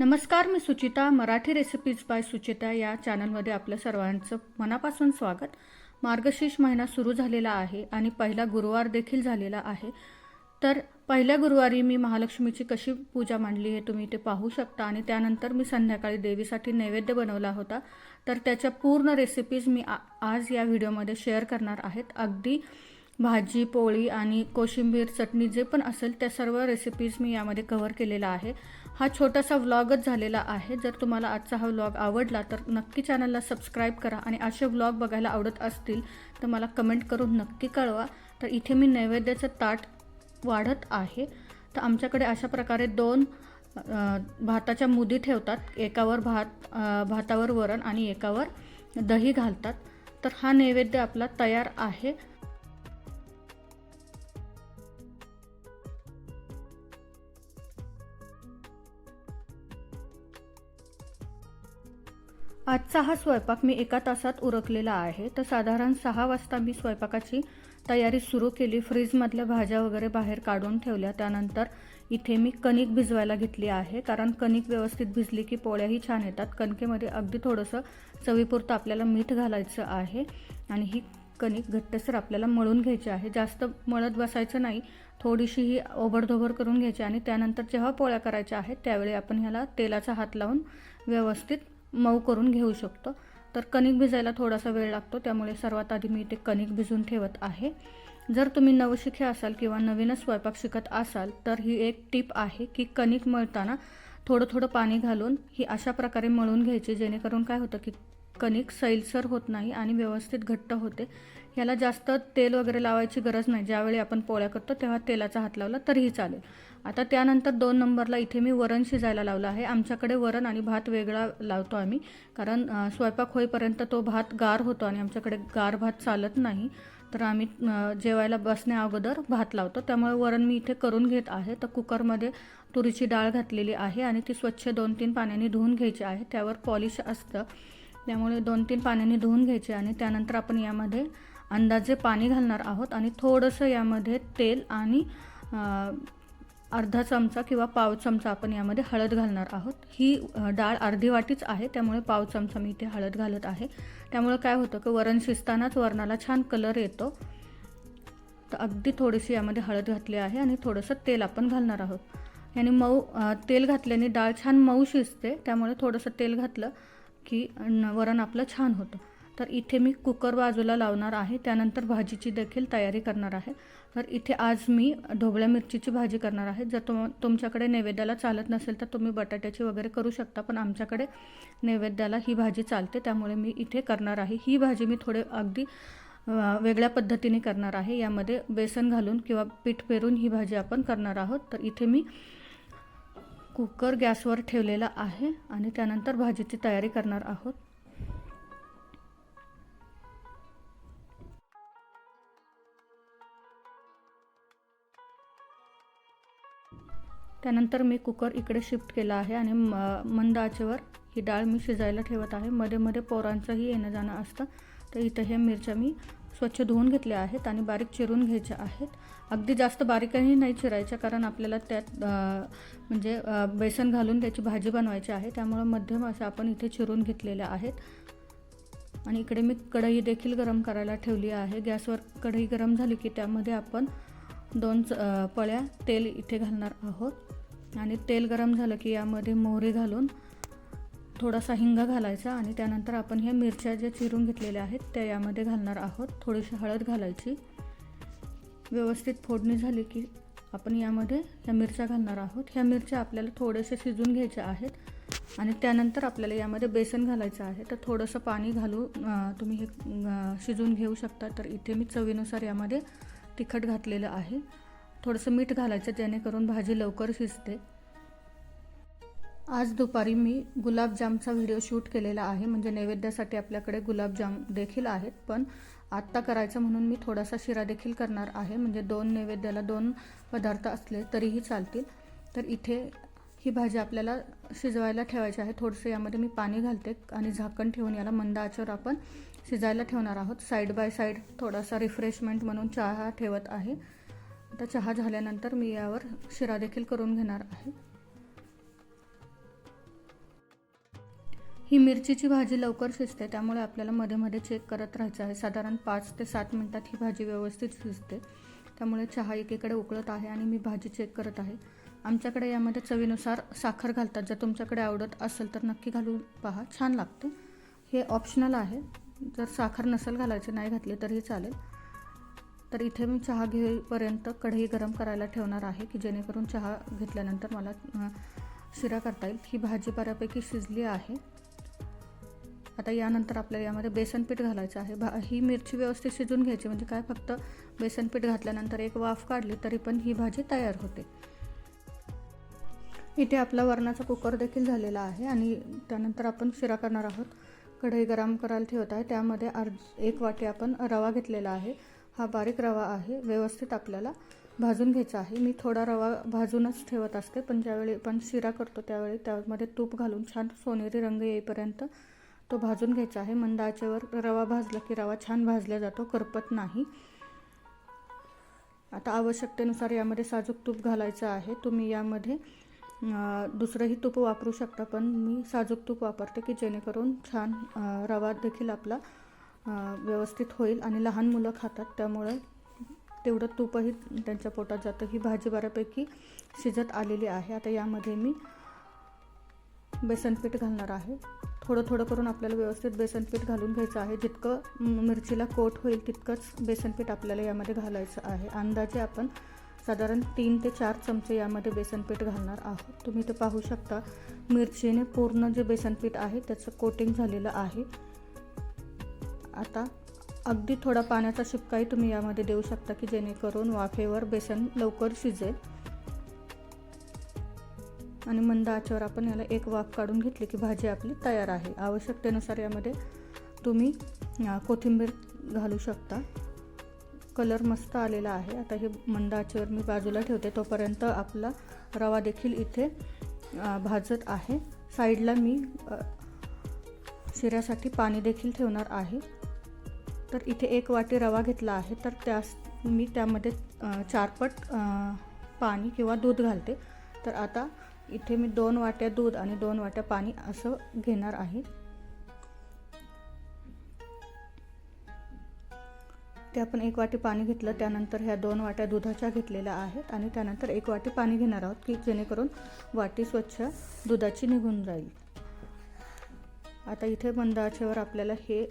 नमस्कार मी Suchita Marathi recipes by Suchita या चॅनलमध्ये आपलं सर्वांचं मनापासून स्वागत. मार्गशीर्ष महिना सुरू झालेला आहे आणि पहिला गुरुवार देखील झालेला आहे. तर पहिल्या गुरुवारी मी महालक्ष्मीची कशी पूजा मांडली हे तुम्ही इथे पाहू शकता आणि त्यानंतर मी संध्याकाळी देवीसाठी नैवेद्य बनवला होता. तर त्याच्या पूर्ण रेसिपीज मी आ- आज या व्हिडिओमध्ये शेअर करणार आहेत. अगदी भाजी पोळी आणि कोशिंबीर चटणी जे पण असेल त्या सर्व रेसिपीज मी यामध्ये कव्हर केलेला आहे. हा छोटासा व्लॉगच झालेला आहे. जर तुम्हाला आजचा हा व्लॉग आवडला तर नक्की चॅनलला सबस्क्राईब करा आणि असे व्लॉग बघायला आवडत असतील तर मला कमेंट करून नक्की कळवा. तर इथे मी नैवेद्याचं ताट वाढत आहे. तर आमच्याकडे अशा प्रकारे दोन भाताच्या मुदी ठेवतात. एकावर भात भातावर वरण आणि एकावर दही घालतात. तर हा नैवेद्य आपला तयार आहे. आजचा हा स्वयंपाक मी एका तासात उरकलेला आहे. तर साधारण सहा वाजता मी स्वयंपाकाची तयारी सुरू केली. फ्रीजमधल्या भाज्या वगैरे बाहेर काढून ठेवल्या. त्यानंतर इथे मी कणिक भिजवायला घेतली आहे. कारण कणिक व्यवस्थित भिजली की पोळ्याही छान येतात. कणकेमध्ये अगदी थोडंसं चवीपुरतं आपल्याला मीठ घालायचं आहे. आणि ही कणिक घट्टसर आपल्याला मळून घ्यायची आहे. जास्त मळत बसायचं नाही. थोडीशी ही ओबडधोबड करून घ्यायची. आणि त्यानंतर जेव्हा पोळ्या करायच्या आहेत त्यावेळी आपण ह्याला तेलाचा हात लावून व्यवस्थित मऊ करून घेऊ शकतो. तर कणिक भिजायला थोडासा वेळ लागतो त्यामुळे सर्वात आधी मी इथे कणिक भिजून ठेवत आहे. जर तुम्ही नवशिखे असाल किंवा नवीनच स्वयंपाक शिकत असाल तर ही एक टीप आहे की कणिक मळताना थोडं थोडं पाणी घालून ही अशा प्रकारे मळून घ्यायची जेणेकरून काय होतं की कणिक सैलसर होत नाही आणि व्यवस्थित घट्ट होते. ह्याला जास्त तेल वगैरे लावायची गरज नाही. ज्यावेळी आपण पोळ्या करतो तेव्हा तेलाचा हात लावला तरीही चालेल. आता त्यानंतर दोन नंबरला इथे मी वरण शिजायला लावलं आहे. आमच्याकडे वरण आणि भात वेगळा लावतो आम्ही. कारण स्वयंपाक होईपर्यंत तो भात गार होतो आणि आमच्याकडे गार भात चालत नाही. तर आम्ही जेवायला बसण्या अगोदर भात लावतो. त्यामुळे वरण मी इथे करून घेत आहे. तर कुकरमध्ये तुरीची डाळ घातलेली आहे आणि ती स्वच्छ दोन तीन पाण्याने धुवून घ्यायची आहे. त्यावर पॉलिश असतं. त्यामुळे दोन तीन पाण्याने धुवून घ्यायचे आणि त्यानंतर आपण यामध्ये अंदाजे पाणी घालणार आहोत आणि थोडंसं यामध्ये तेल आणि अर्धा चमचा किंवा पाव चमचा आपण यामध्ये हळद घालणार आहोत. ही डाळ अर्धी वाटीच आहे त्यामुळे पाव चमचा मी इथे हळद घालत आहे. त्यामुळे काय होतं की वरण शिजतानाच वरणाला छान कलर येतो. तर अगदी थोडीशी यामध्ये हळद घातली आहे आणि थोडंसं तेल आपण घालणार आहोत. याने मऊ तेल घातल्याने डाळ छान मऊ शिजते त्यामुळे थोडंसं तेल घातलं की न- वरण आपलं छान होतं. तर इथे मी कुकर बाजूला लावणार आहे. त्यानंतर भाजीची देखील तयारी करणार आहे. तर इथे आज मी ढोबळ्या मिरचीची भाजी करणार आहे. जर तुम तुमच्याकडे नैवेद्याला चालत नसेल तर तुम्ही बटाट्याची वगैरे करू शकता पण आमच्याकडे नैवेद्याला ही भाजी चालते. त्यामुळे मी इथे करणार आहे. ही भाजी मी थोडे अगदी वेगळ्या पद्धतीने करणार आहे. यामध्ये बेसन घालून किंवा पीठ पेरून ही भाजी आपण करणार आहोत. तर इथे मी कुकर गॅसवर ठेवलेला आहे आणि त्यानंतर भाजीची तयारी करणार आहोत. त्यानंतर मी कुकर इकडे शिफ्ट केला आहे आणि म- मंद आचेवर ही डाळ मी शिजायला ठेवत आहे. मध्ये मध्ये पोरांचंही येणं जाणं असतं. तर इथं हे मिरच्या मी स्वच्छ धुवून घेतल्या आहेत आणि बारीक चिरून घ्यायच्या आहेत. अगदी जास्त बारीकही नाही चिरायच्या कारण आपल्याला त्यात म्हणजे बेसन घालून त्याची भाजी बनवायची आहे. त्यामुळं मध्यम असं आपण इथे चिरून घेतलेल्या आहेत. आणि इकडे मी कढई देखील गरम करायला ठेवली आहे. गॅसवर कढई गरम झाली की त्यामध्ये आपण दोन च- पळ्या तेल इथे घालणार आहोत. आणि तेल गरम झालं की यामध्ये मोहरी घालून थोडासा हिंग घालायचा आणि त्यानंतर आपण ह्या मिरच्या ज्या चिरून घेतलेल्या आहेत त्या यामध्ये घालणार आहोत. थोडीशी हळद घालायची. व्यवस्थित फोडणी झाली की आपण यामध्ये ह्या मिरच्या घालणार आहोत. ह्या मिरच्या आपल्याला थोडेसे शिजून घ्यायच्या आहेत आणि त्यानंतर आपल्याला यामध्ये बेसन घालायचं आहे. तर थोडंसं पाणी घालून तुम्ही हे शिजून घेऊ शकता. तर इथे मी चवीनुसार यामध्ये तिखट घातलेलं आहे. थोडंसं मीठ घालायचं जेणेकरून भाजी लवकर शिजते. आज दुपारी मी गुलाबजामचा व्हिडिओ शूट केलेला आहे. म्हणजे नैवेद्यासाठी आपल्याकडे गुलाबजाम देखील आहेत पण आत्ता करायचं म्हणून मी थोडासा शिरा देखील करणार आहे. म्हणजे दोन नैवेद्याला दोन पदार्थ असले तरीही चालतील. तर इथे ही भाजी आपल्याला शिजवायला ठेवायची आहे. थोडंसं यामध्ये मी पाणी घालते आणि झाकण ठेवून याला मंद आचेवर आपण शिजायला ठेवणार आहोत. साईड बाय साईड थोडासा रिफ्रेशमेंट म्हणून चहा ठेवत आहे. आता चहा झाल्यानंतर मी यावर शिरा देखील करून घेणार आहे. ही मिरचीची भाजी लवकर शिजते त्यामुळे आपल्याला मध्ये मध्ये चेक करत राहायचं आहे. साधारण पाच ते सात मिनटात ही भाजी व्यवस्थित शिजते. त्यामुळे चहा एकीकडे उकळत आहे आणि मी भाजी चेक करत आहे. आमच्याकडे यामध्ये चवीनुसार साखर घालतात. जर तुमच्याकडे आवडत असेल तर नक्की घालून पहा. छान लागते. हे ऑप्शनल आहे. जर साखर नसेल घालायची नाही घातली तरीही चालेल. तर इथे मी चहा घेईपर्यंत कढई गरम करायला ठेवणार आहे की जेणेकरून चहा घेतल्यानंतर मला शिरा करता येईल. ही भाजी बऱ्यापैकी शिजली आहे. आता यानंतर आपल्याला यामध्ये बेसन पीठ घालायचं आहे. भा ही मिरची व्यवस्थित शिजून घ्यायची म्हणजे काय फक्त बेसन पीठ घातल्यानंतर एक वाफ काढली तरी पण ही भाजी तयार होते. इथे आपला वरणाचा कुकर देखील झालेला आहे आणि त्यानंतर आपण शिरा करणार आहोत. कढई गरम करायला ठेवत आहे. त्यामध्ये अर्ध एक वाटी आपण रवा घेतलेला आहे. हा बारीक रवा आहे. व्यवस्थित आपल्याला भाजून घ्यायचा आहे. मी थोडा रवा भाजूनच ठेवत असते पण ज्यावेळी आपण शिरा करतो त्यावेळी त्यामध्ये तूप घालून छान सोनेरी रंग येईपर्यंत तो भाजून घ्यायचा आहे. मंद आचेवर रवा भाजला की रवा छान भाजला जातो करपत नाही. आता आवश्यकतेनुसार यामध्ये साजूक तूप घालायचं आहे. तुम्ही यामध्ये दुसरंही तूप वापरू शकता पण मी साजूक तूप वापरते की जेणेकरून छान रवा देखील आपला व्यवस्थित होईल आणि लहान मुलं खातात. त्यामुळे तेवढं तूपही त्यांच्या पोटात जातं. ही भाजी बऱ्यापैकी शिजत आलेली आहे. आता यामध्ये मी बेसन पीठ घालणार आहे. थोडं थोडं करून आपल्याला व्यवस्थित बेसन पीठ घालून घ्यायचं आहे. जितकं मिरचीला कोट होईल तितकंच बेसन पीठ आपल्याला यामध्ये घालायचं आहे. अंदाजे आपण साधारण तीन ते चार चमचे यामध्ये बेसनपीठ घालणार आहोत. तुम्ही ते पाहू शकता मिरचीने पूर्ण जे बेसनपीठ आहे त्याचं कोटिंग झालेलं आहे. आता अगदी थोडा पाण्याचा शिपकाही तुम्ही यामध्ये देऊ शकता की जेणेकरून वाफेवर बेसन लवकर शिजेल. आणि मंद आचेवर आपण याला एक वाफ काढून घेतली की भाजी आपली तयार आहे. आवश्यकतेनुसार यामध्ये तुम्ही कोथिंबीर घालू शकता. कलर मस्त आलेला आहे. आता हे मंद आचेवर मी बाजूला ठेवते. तोपर्यंत आपला रवा देखील इथे भाजत आहे. साईडला मी शिऱ्यासाठी पाणी देखील ठेवणार आहे. तर इथे एक वाटी रवा घेतला आहे. तर त्यास मी त्यामध्ये चारपट पाणी किंवा दूध घालते. तर आता इथे मी दोन वाट्या दूध आणि दोन वाट्या पाणी असं घेणार आहे. ते आपण एक वाटी पाणी घेतलं त्यानंतर ह्या दोन वाट्या दुधाच्या घेतलेल्या आहेत आणि त्यानंतर एक वाटी पाणी घेणार आहोत की जेणेकरून वाटी स्वच्छ दुधाची निघून जाईल. आता इथे मंद आचेवर आपल्याला हे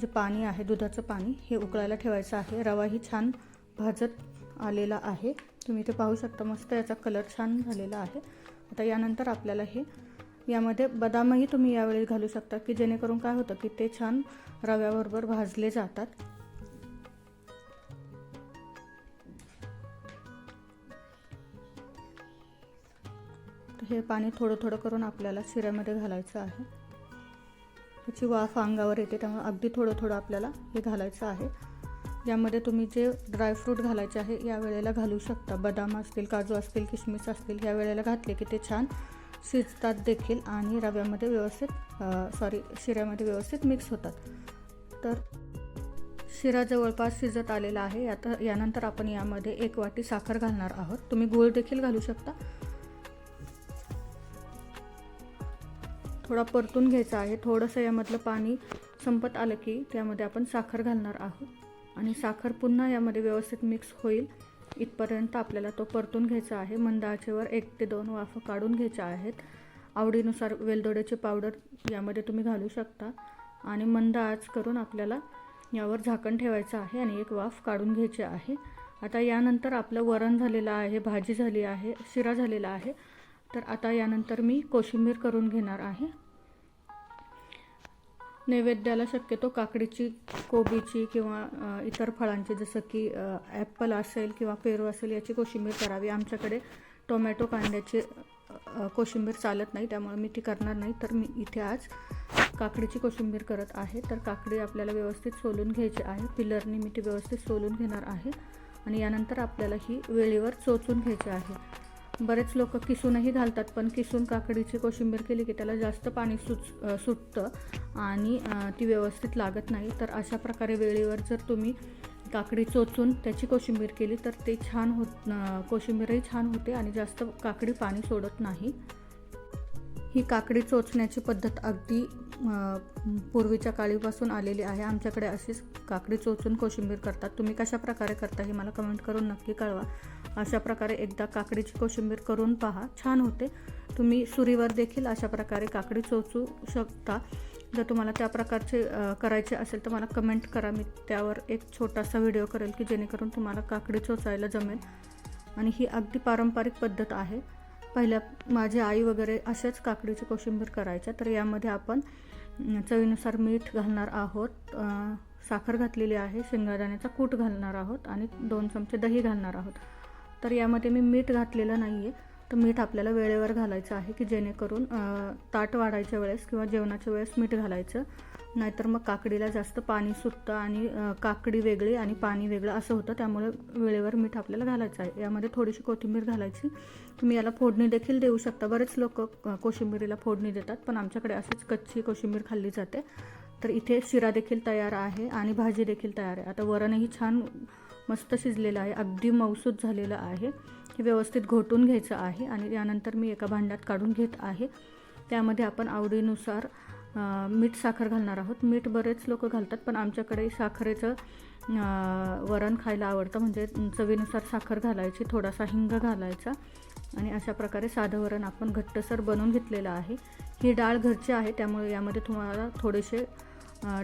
जे पाणी आहे दुधाचं पाणी हे उकळायला ठेवायचं आहे. रवाही छान भाजत आलेला आहे. तुम्ही इथे पाहू शकता मस्त याचा कलर छान झालेला आहे. आता यानंतर आपल्याला हे यामध्ये बदामही तुम्ही यावेळी घालू शकता की जेणेकरून काय होतं की ते छान रव्याबरोबर भाजले जातात. हे पाणी थोडं थोडं करून आपल्याला शिऱ्यामध्ये घालायचं आहे. त्याची वाफ अंगावर येते त्यामुळे अगदी थोडं थोडं आपल्याला हे घालायचं आहे. यामध्ये तुम्ही जे ड्रायफ्रूट घालायचे आहे या वेळेला घालू शकता. बदाम असतील काजू असतील किशमिश असतील या वेळेला घातले की ते छान शिजतात देखील आणि रव्यामध्ये व्यवस्थित सॉरी शिऱ्यामध्ये व्यवस्थित मिक्स होतात. तर शिरा जवळपास शिजत आलेला आहे. आता यानंतर आपण यामध्ये एक वाटी साखर घालणार आहोत. तुम्ही गूळ देखील घालू शकता. थोडा परतून घ्यायचा आहे. थोडंसं यामधलं पाणी संपत आलं की त्यामध्ये आपण साखर घालणार आहोत. आणि साखर पुन्हा यामध्ये व्यवस्थित मिक्स होईल. इथपर्यंत आपल्याला तो परतून घ्यायचा आहे. मंद आचेवर एक ते दोन वाफ काढून घ्यायच्या आहेत. आवडीनुसार वेलदोड्याची पावडर यामध्ये तुम्ही घालू शकता. आणि मंद आच करून आपल्याला यावर झाकण ठेवायचं आहे आणि एक वाफ काढून घ्यायची आहे. आता यानंतर आपलं वरण झालेलं आहे भाजी झाली आहे शिरा झालेला आहे. तर आता यानंतर मी कोशिंबीर करून घेणार आहे. नैवेद्याला शक्यतो काकडीची कोबीची किंवा इतर फळांची जसं की ॲपल असेल किंवा पेरू असेल याची कोशिंबीर करावी. आमच्याकडे टोमॅटो कांद्याची कोशिंबीर चालत नाही त्यामुळे मी ती करणार नाही. तर मी इथे आज काकडीची कोशिंबीर करत आहे. तर काकडी आपल्याला व्यवस्थित सोलून घ्यायची आहे. पिलरनी मी ती व्यवस्थित सोलून घेणार आहे. आणि यानंतर आपल्याला ही वेळेवर चोचून घ्यायची आहे. बरेच लोक किसूनही घालतात पण किसून काकडीची कोशिंबीर केली की त्याला जास्त पाणी सुच सुटतं आणि ती व्यवस्थित लागत नाही. तर अशा प्रकारे वेळेवर जर तुम्ही काकडी चोचून त्याची कोशिंबीर केली तर ते छान होत कोशिंबीरही छान होते आणि जास्त काकडी पाणी सोडत नाही. ही काकडी चोचण्याची पद्धत अगदी पूर्वीच्या काळीपासून आलेली आहे. आमच्याकडे अशीच काकडी चोचून कोशिंबीर करतात. तुम्ही कशा प्रकारे करता हे मला कमेंट करून नक्की कळवा. अशा प्रकारे एकदा काकडीची कोशिंबीर करून पहा. छान होते. तुम्ही सुरीवर देखील अशा प्रकारे काकडी चोचू शकता. जर तुम्हाला त्या प्रकारचे करायचे असेल तर मला कमेंट करा. मी त्यावर एक छोटासा व्हिडिओ करेल की जेणेकरून तुम्हाला काकडी चोचायला जमेल. आणि ही अगदी पारंपरिक पद्धत आहे. पहिल्या माझी आई वगैरे अशाच काकडीची कोशिंबीर करायच्या. तर यामध्ये आपण चवीनुसार मीठ घालणार आहोत. साखर घातलेली आहे. शेंगादाण्याचा कूट घालणार आहोत. आणि दोन चमचे दही घालणार आहोत. तर यामध्ये मी मीठ घातलेलं नाही आहे तर मीठ आपल्याला वेळेवर घालायचं आहे की जेणेकरून ताट वाढायच्या वेळेस किंवा जेवणाच्या वेळेस मीठ घालायचं. नाहीतर मग काकडीला जास्त पाणी सुटतं आणि काकडी वेगळी आणि पाणी वेगळं असं होतं. त्यामुळे वेळेवर मीठ आपल्याला घालायचं आहे. यामध्ये थोडीशी कोथिंबीर घालायची. तुम्ही याला फोडणी देखील देऊ शकता. बरेच लोक कोशिंबिरीला फोडणी देतात पण आमच्याकडे अशीच कच्ची कोशिंबीर खाल्ली जाते. तर इथे शिरा देखील तयार आहे आणि भाजी देखील तयार आहे. आता वरणही छान मस्त शिजलेलं आहे. अगदी मौसूद झालेलं आहे. हे व्यवस्थित घोटून घ्यायचं आहे आणि यानंतर मी एका भांड्यात काढून घेत आहे. त्यामध्ये आपण आवडीनुसार मीठ साखर घालणार आहोत. मीठ बरेच लोक घालतात पण आमच्याकडे साखरेचं वरण खायला आवडतं. म्हणजे चवीनुसार साखर घालायची थोडासा हिंग घालायचा आणि अशा प्रकारे साधं वरण आपण घट्टसर बनवून घेतलेलं आहे. ही डाळ घरची आहे त्यामुळे यामध्ये तुम्हाला थोडेसे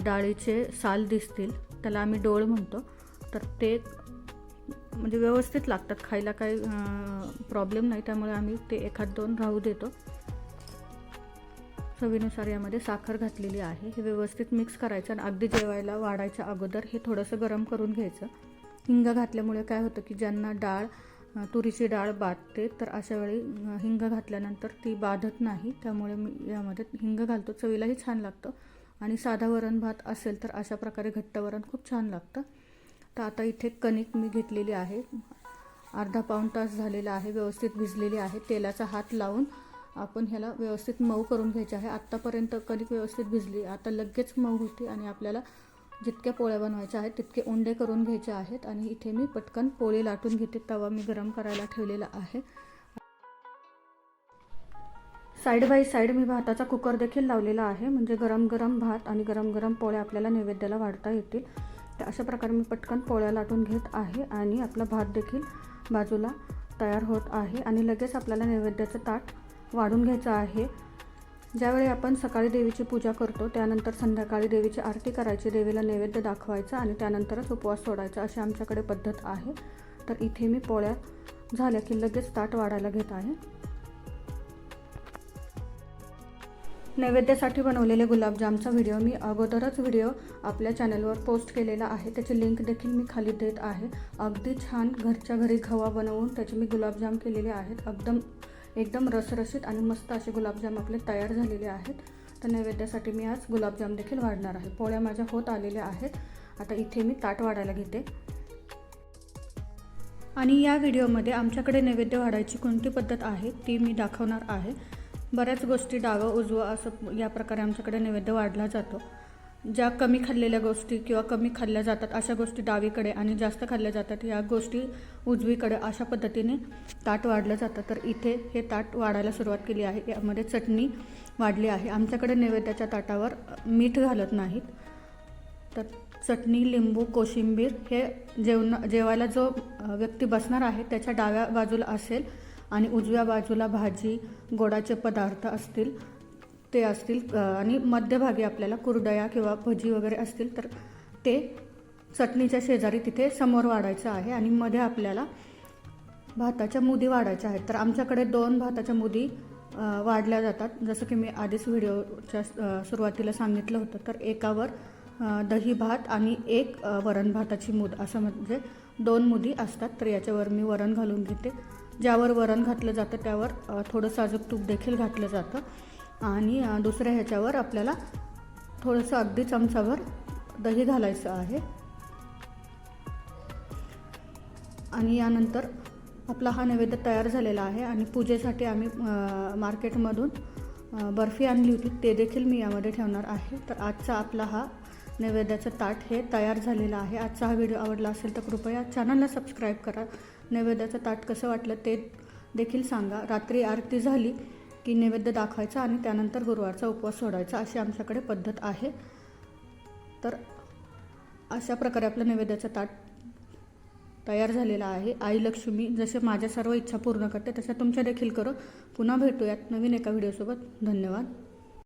डाळीचे साल दिसतील. त्याला आम्ही डोळ म्हणतो. तर ते म्हणजे व्यवस्थित लागतात. खायला काही प्रॉब्लेम नाही. त्यामुळे आम्ही ते एखाद दोन राहू देतो. चवीनुसार यामध्ये साखर घातलेली आहे. हे व्यवस्थित मिक्स करायचं आणि अगदी जेवायला वाढायच्या अगोदर हे थोडंसं गरम करून घ्यायचं. हिंग घातल्यामुळे काय होतं की ज्यांना डाळ तुरीची डाळ बाधते तर अशा वेळी हिंग घातल्यानंतर ती बाधत नाही. त्यामुळे मी यामध्ये हिंग घालतो. चवीलाही छान लागतं. आणि साधा वरण भात असेल तर अशा प्रकारे घट्ट वरण खूप छान लागतं. तर आता इथे कणिक मी घेतलेली आहे. अर्धा पाऊण तास झालेला आहे व्यवस्थित भिजलेली आहे. तेलाचा हात लावून आपण ह्याला व्यवस्थित मऊ करून घ्यायचे आहे. आत्तापर्यंत कणिक व्यवस्थित भिजली. आता लगेच मऊ होती आणि आपल्याला जितक्या पोळ्या बनवायच्या आहेत तितके उंडे करून घ्यायचे आहेत. आणि इथे मी पटकन पोळी लाटून घेते. तवा मी गरम करायला ठेवलेला आहे. साईड बाय साईड मी भाताचा कुकर देखील लावलेला आहे. म्हणजे गरम गरम भात आणि गरम गरम पोळ्या आपल्याला नैवेद्याला वाढता येतील. तर अशा प्रकारे मी पटकन पोळ्या लाटून घेत आहे आणि आपला भात देखील बाजूला तयार होत आहे आणि लगेच आपल्याला नैवेद्याचं ताट वाढून घ्यायचं आहे. ज्यावेळी आपण सकाळी देवीची पूजा करतो त्यानंतर संध्याकाळी देवीची आरती करायची देवीला नैवेद्य दाखवायचा आणि त्यानंतरच उपवास सोडायचा अशी आमच्याकडे पद्धत आहे. तर इथे मी पोळ्या झाल्या की लगेच ताट वाढायला घेत आहे. नैवेद्यासाठी बनवलेले गुलाबजामचा व्हिडिओ मी अगोदरच व्हिडिओ आपल्या चॅनलवर पोस्ट केलेला आहे. त्याची लिंक देखील मी खाली देत आहे. अगदी छान घरच्या घरी खवा बनवून त्याचे मी गुलाबजाम केलेले आहेत. एकदम एकदम रसरशीत आणि मस्त असे गुलाबजाम आपले तयार झालेले आहेत. तर नैवेद्यासाठी मी आज गुलाबजाम देखील वाढणार आहे. पोळ्या माझ्या होत आलेल्या आहेत. आता इथे मी ताट वाढायला घेते. आणि या व्हिडिओमध्ये आमच्याकडे नैवेद्य वाढायची कोणती पद्धत आहे ती मी दाखवणार आहे. बऱ्याच गोष्टी डावं उजवं असं या प्रकारे आमच्याकडे नैवेद्य वाढला जातो. ज्या कमी खाल्लेल्या गोष्टी किंवा कमी खाल्ल्या जातात अशा गोष्टी डावीकडे आणि जास्त खाल्ल्या जातात या गोष्टी उजवीकडे अशा पद्धतीने ताट वाढलं जातं. तर इथे हे ताट वाढायला सुरुवात केली आहे. यामध्ये चटणी वाढली आहे. आमच्याकडे नैवेद्याच्या ताटावर मीठ घालत नाहीत. तर चटणी लिंबू कोशिंबीर हे जेवण जेवायला जो व्यक्ती बसणार आहे त्याच्या डाव्या बाजूला असेल आणि उजव्या बाजूला भाजी गोडाचे पदार्थ असतील ते असतील आणि मध्यभागी आपल्याला कुरडया किंवा भजी वगैरे असतील तर ते चटणीच्या शेजारी तिथे समोर वाढायचं आहे आणि मध्ये आपल्याला भाताच्या मुदी वाढायच्या आहेत. तर आमच्याकडे दोन भाताच्या मुदी वाढल्या जातात. जसं की मी आधीच व्हिडिओच्या सुरुवातीला सांगितलं होतं तर एकावर दही भात आणि एक वरण भाताची मूद असं म्हणजे दोन मुदी असतात. तर याच्यावर मी वरण घालून घेते. ज्यावर वरण घातलं जातं त्यावर थोडंसं थोडं साजूक तूप देखील घातलं जातं. आणि दुसऱ्या ह्याच्यावर आपल्याला थोडंसं अगदी चमचाभर दही घालायचं आहे. आणि यानंतर आपला हा नैवेद्य तयार झालेला आहे आणि पूजेसाठी आम्ही मार्केटमधून बर्फी आणली होती ते देखील मी यामध्ये ठेवणार आहे. तर आजचा आपला हा नैवेद्याचं ताट हे तयार झालेलं आहे. आजचा हा व्हिडिओ आवडला असेल तर कृपया चॅनलला सबस्क्राईब करा. नैवेद्याचं ताट कसं वाटलं ते देखील सांगा. रात्री आरती झाली की नैवेद्य दाखवायचा आणि त्यानंतर गुरुवारचा उपवास सोडायचा अशी आमच्याकडे पद्धत आहे. तर अशा प्रकारे आपलं नैवेद्याचं ताट तयार झालेला आहे. आई लक्ष्मी जसे माझ्या सर्व इच्छा पूर्ण करते तशा तुमच्या देखील करो. पुन्हा भेटूयात नवीन एका व्हिडिओसोबत. धन्यवाद.